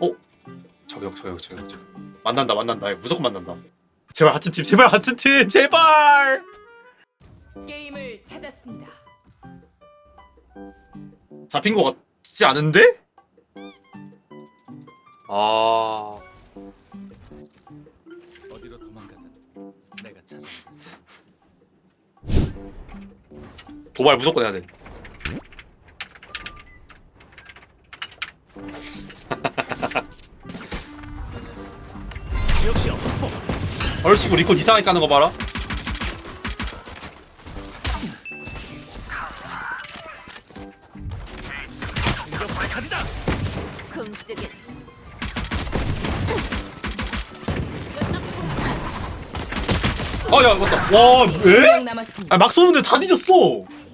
어? 저격 저격 저격 저격 만난다 만난다 이거 무조건 만난다 제발 같은 팀 제발 같은 팀 제발 게임을 찾았습니다. 잡힌 거 같지 않은데? 아 어디로 도망가든 내가 찾아내겠어. 도발 무조건 해야 돼 얼씨구 리콘 이상하게 까는 거 봐라. 아야 맞다 와 왜? 명 남았습니다. 아막 쏘는데 다 뒤졌어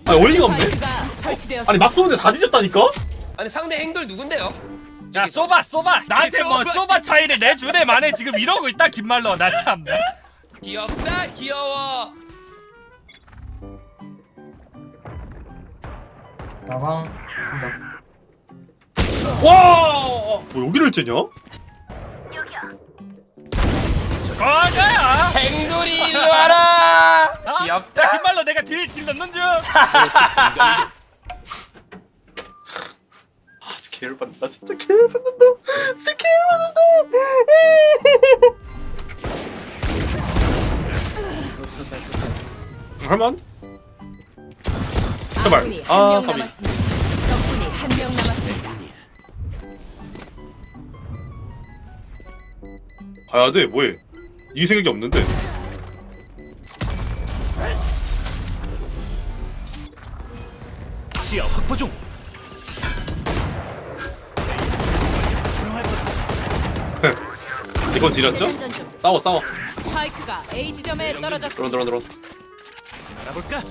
아니 어이가 없네 스파이크가 설치되었습니다. 아니 막 쏘는데 다 뒤졌다니까? 아니 상대 행돌 누군데요? 야 쏘봐 쏘봐 나한테 뭐. 쏘봐 차이를 내주네 만에 지금 이러고 있다 김말로 나 참. 귀엽다 귀여워 나방 와! 뭐 여기를 째냐? 거가야. 행돌이 일로 와라 아, 귀엽다 김말로 내가 딜, 딜 넣는 중. 아 진짜 개를 받는다 진짜 개를 받는다 진짜 개를 받는다 할만? 제발. 아군이 아, 한명 까비. 남았습니다. 적군이 한 명 남았습니다. 가야 돼 뭐해 이 생각이 없는데 시야 확보 중. 이건 지렸죠? 싸워 싸워 스파이크가 A 지점에 드론 떨어졌습니다. 드론 드론 알아볼까?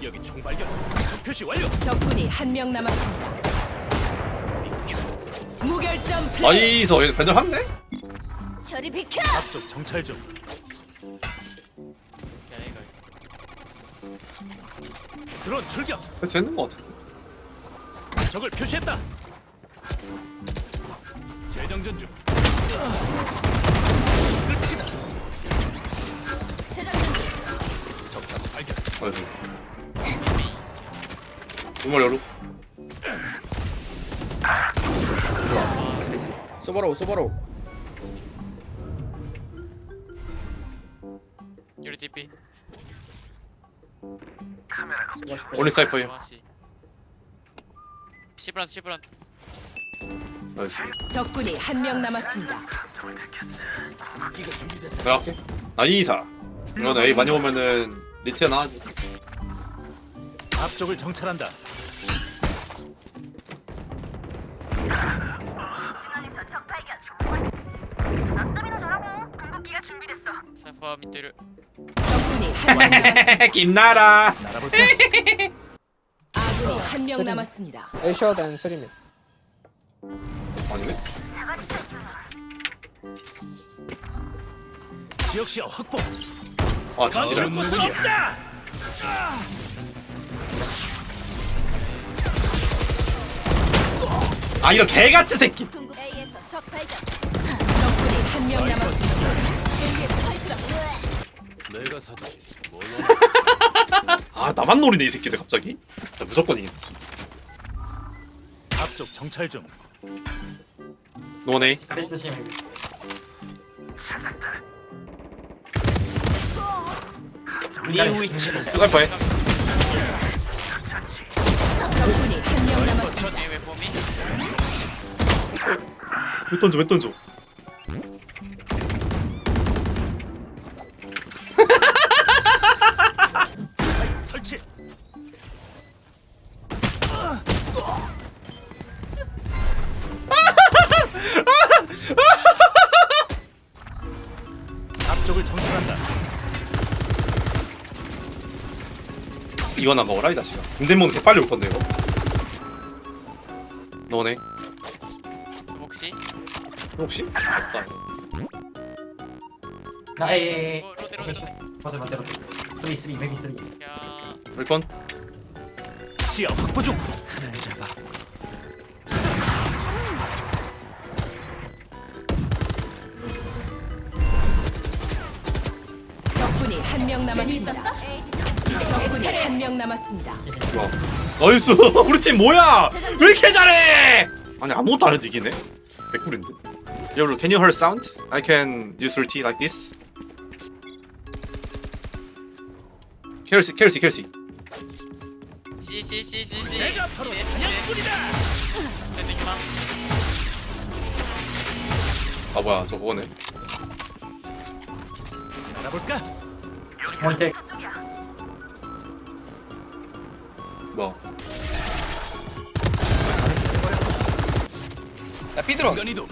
여기 총 발견. 적 표시 완료. 적군이 한 명 남았습니다. 무결점 플레이. 나이스 얘 밴들 했네? 저리 비켜. 앞쪽 정찰 중. 드론 출격. 그래서 했는 거 같아 적을 표시했다. 재정전 중. 아이고 정말 여루 소바로 소바로 유리 TP 올리 사이퍼에 시브란트 시브란트 나이스 적군이 한 명 남았습니다. 내가 할게 나이사 이건 A 많이 오면은 리트에 나가지 앞쪽을 정찰한다. 사이퍼 밑에를 적군이 한 명 남았습니다. 김나라 날아볼까? 아군이 한 명 남았습니다. 에이셔 댄 쓰리밋 아니네? 지역 시야 확보. 아 지지랄 멈출 곳은 없다. 아 이런 개같은 새끼 궁극 A에서 적 발견. 적군이 한 명 남았습니다. 내가 사주지. 뭘 아 나만 노리네 이 새끼들 갑자기 나 무조건 이긴 앞쪽 정찰 중. 노네. 카리스 시미 네 위치는 스카이퍼해 적군이 한 명 남았습니다. 왜 던져 왜 던져 이거나 먹어라 이 자식아 군대몬 개 빨리 올 건데 이거 너네 스모크시? 혹시? 없다 나에 맞아 맞아 맞아 쓰리 쓰리 베비 쓰리 야 물건? 시야 확보 중. 하늘 잡아. 적군이 한 명 남았습니다. 재미있었어? 적군이 한 명 남았습니다. 좋아. 나이스. 우리 팀 뭐야? 왜 이렇게 잘해? 아니 아무것도 안 해도 이기네. 개꿀인데. Yo, can you hear sound? I can use your tea like this. 켈시, 켈시, 켈시. 씨씨씨씨씨 내가 바로 사냥꾼이다. 샌딩만 아 뭐야, 저 그거네. 알아볼까? 원택. 뭐? 야 삐들어. 연이도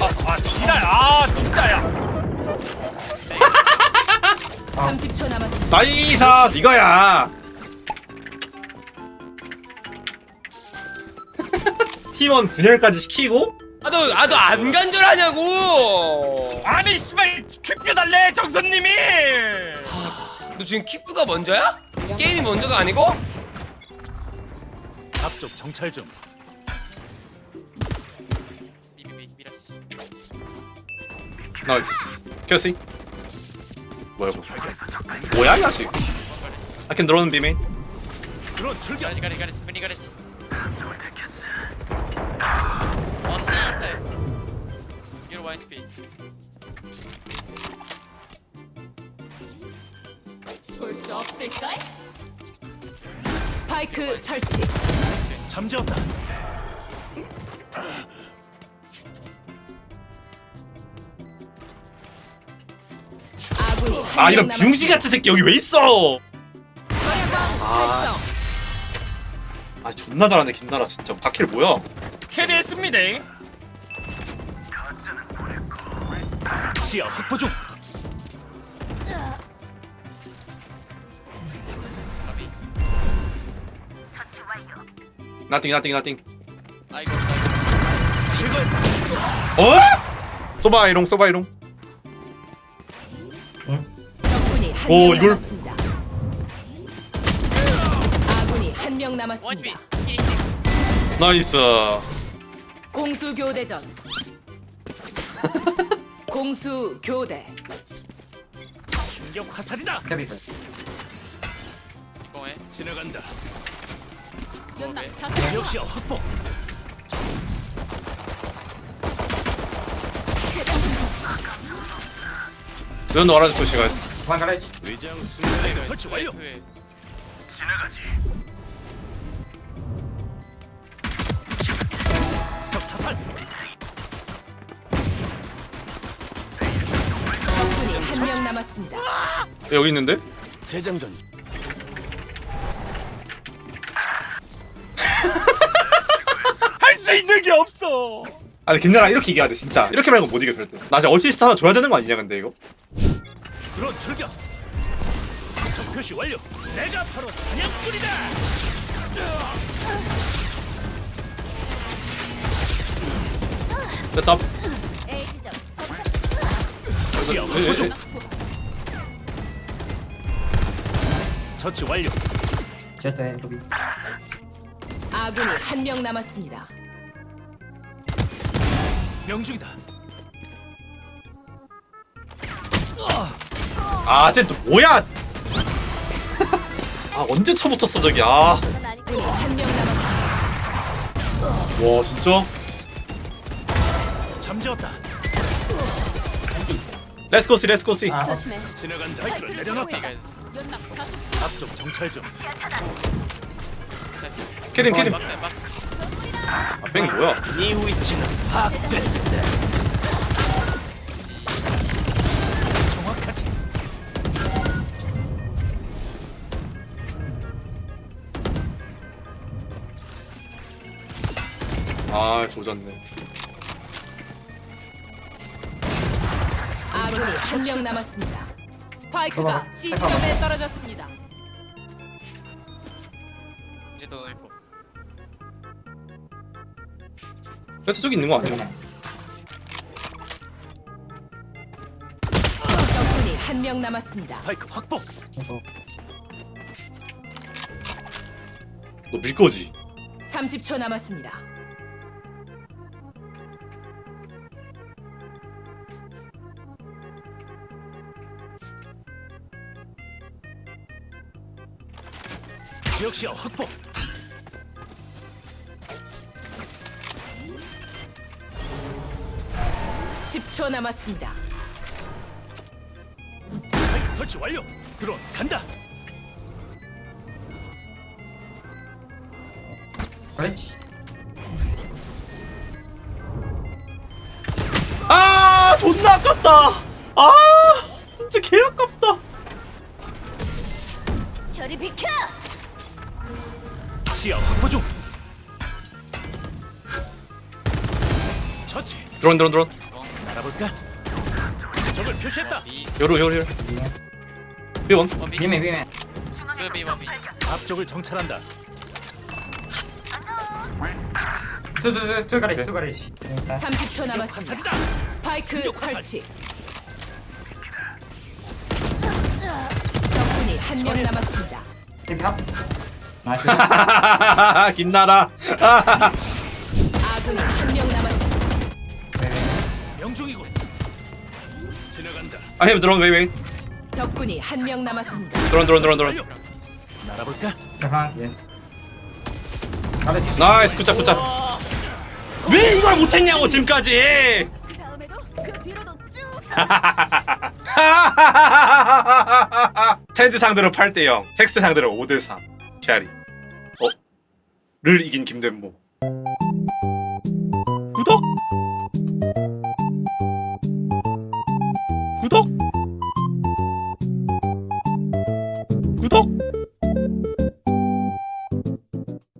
아, 아 지랄 아 진짜야. 30초 남았습니다. 나이사, 니가야. 팀원 분열까지 시키고? 아너 아너 안 간절하냐고. 아니 씨발 큐큐 달래 정선님이 너 지금 킥부가 먼저야? 게임이 먼저가 아니고? 앞쪽 정찰 미라시 나이스. 켈시. 뭐야, 뭐. 뭐야, 이 자식. I can drone B main. 드론 출격. 가레지 가레지 가레지 미니 가레지 어 C 있어요 유로 와인 스피 수 없을까? 스파이크 설치. 잠재웠다. 아군이 아명 이런. 병신 같은 새끼 여기 왜 있어? 아, 아 존나 잘하네 김나라 진짜 바퀴를 뭐야? 캐리했습니다 시야 확보 중. 나띵 나띵 나띵 아이고 아이고. 어? 소바이롱 소바이롱 적군이 한 오, 명 이걸- 남았습니다. 아군이 한 명원 스피 남았습니다. 히리 히리 나이스 공수 교대전. 공수 교대. 충격 화살이다. 캐비들. 이공에 지나간다. 연막 네. 다섯 역시야 확보. 그만 가라지. 위장 순간에 설치 완료. 투에 적 사살. 적군이 한 명 남았습니다. 여기 있는데? 재장전. 있는 게 없어 아니 김나라 이렇게 이겨야 돼 진짜 이렇게 말고 못 이겨 절대 나 이제 어시스트 하나 줘야 되는 거 아니냐 근데 이거? 드론 출격. 적 표시 완료. 내가 바로 사냥꾼이다. 됐다 시야 예. 처치 완료. 아군이 한 명 남았습니다. 명중이다. 아 쟤또 뭐야 아 언제 처붙었어 저기 한명 남았습니다. 진짜? 잠재웠다. 렛츠고 씨 렛츠고 씨 아, 어, 지나간다. 바이크를 내려놨다. 가이즈 연막 다섯 앞쪽 정찰 중. 캐림 캐림 막대 막 아 뺑이 뭐야 네 위치는 파악됐다. 정확하지. 아 조졌네 아군이 한 명 남았습니다. 스파이크가. C점에 떨어졌습니다. 베타 쪽에 있는 거 같아요. 적군이 한 명 남았습니다. 스파이크 확보. 너 밀 거지? 30초 남았습니다. 역시 확보. 십초 남았습니다. 스파이크 설치 완료. 드론 간다. 그렇지. 아 존나 아깝다 아 진짜 개 아깝다 저리 비켜! 시야 확보 중. 처치. 드론 드론 드론 알아볼까? 적을 표시했다. B 요로 요로 요로 비원 원 B 비메 비메. 스 B 원 B 앞쪽을 정찰한다. 투투투 가레지 투 가레지. 30초 남았습니다. 화살이다. 스파이크 충격 화살. 설치. 적군이 한 명 남았습니다. 힙 합. 나이스. 김나라 아군이 한. 명 중이군. 지나간다. I have drone wait wait 적군이 한 명 남았습니다. 드론 드론 드론 드론. 날아볼까? 잠깐 예. 가레지. 나이스 굿잡 굿잡 왜 이걸 못했냐고 지금까지 다음에도 그 뒤로도 쭉. 텐즈 상대로 8대 0 텍스트 상대로 5대 3 캐리 어? 를 이긴 김대모